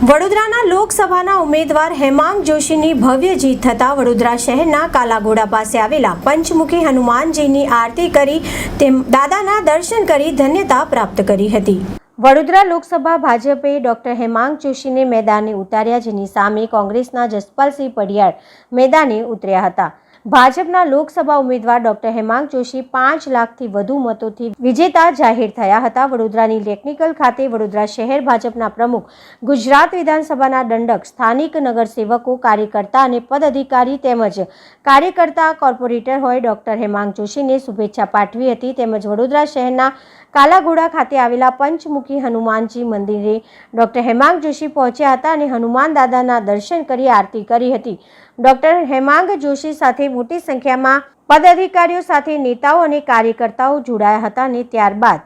વડોદરાના લોકસભાના ઉમેદવાર હેમાંગ જોશીની ભવ્ય જીત થતાં વડોદરા શહેરના કાલાઘોડા પાસે આવેલા પંચમુખી હનુમાનજીની આરતી કરી તેમ દાદાના દર્શન કરી ધન્યતા પ્રાપ્ત કરી હતી. વડોદરા લોકસભા ભાજપે ડોક્ટર હેમાંગ જોશીને મેદાને ઉતાર્યા, જેની સામે કોંગ્રેસના જસપાલસિંહ પડિયાળ મેદાને ઉતર્યા હતા. ભાજપના લોકસભા ઉમેદવાર ડોક્ટર હેમાંગ જોશી પાંચ લાખથી વધુ મતોથી વિજેતા જાહેર થયા હતા. વડોદરાની ટેકનિકલ ખાતે વડોદરા શહેર ભાજપના પ્રમુખ, ગુજરાત વિધાનસભાના દંડક, સ્થાનિક નગરસેવકો, કાર્યકર્તા અને પદ અધિકારી તેમજ કાર્યકર્તા કોર્પોરેટર હોય ડોક્ટર હેમાંગ જોશીને શુભેચ્છા પાઠવી હતી. તેમજ વડોદરા શહેરના કાલાઘોડા ખાતે આવેલા પંચમુખી હનુમાનજી મંદિરે ડૉક્ટર હેમાંગ જોશી પહોંચ્યા હતા અને હનુમાન દાદાના દર્શન કરી આરતી કરી હતી. ડૉક્ટર હેમાંગ જોશી સાથે મોટી સંખ્યામાં પદાધિકારીઓ સાથે નેતાઓ અને કાર્યકર્તાઓ જોડાયા હતા અને ત્યારબાદ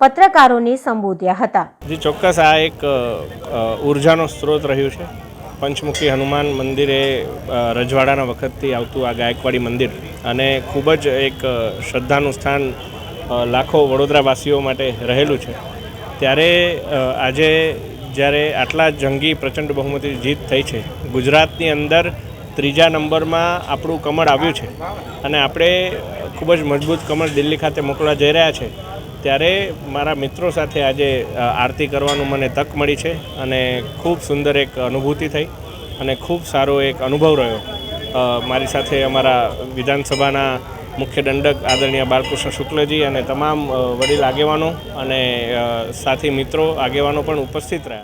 પત્રકારોને સંબોધ્યા હતા. જે, ચોક્કસ આ એક ઉર્જાનો સ્ત્રોત રહ્યું છે. પંચમુખી હનુમાન મંદિરે રજવાડાના વખતથી આવતું આ ગાયકવાડી મંદિર અને ખૂબ જ એક શ્રદ્ધાનું સ્થાન લાખો વડોદરાવાસીઓ માટે રહેલું છે. ત્યારે આજે જ્યારે આટલા જંગી પ્રચંડ બહુમતી જીત થઈ છે, ગુજરાતની અંદર ત્રીજા નંબરમાં આપણું કમળ આવ્યું છે. અને આપણે ખૂબ જ મજબૂત કમળ દિલ્હી ખાતે મોકલવા જઈ રહ્યા છે. ત્યારે મારા મિત્રો સાથે આજે આરતી કરવાનું મને તક મળી છે અને ખૂબ સુંદર એક અનુભૂતિ થઈ અને ખૂબ સારો એક અનુભવ રહ્યો. મારી સાથે અમારા વિધાનસભાના મુખ્ય દંડક આદરણીય બાલકૃષ્ણ શુક્લજી અને તમામ વડીલ આગેવાનો અને સાથી મિત્રો આગેવાનો પણ ઉપસ્થિત રહ્યા.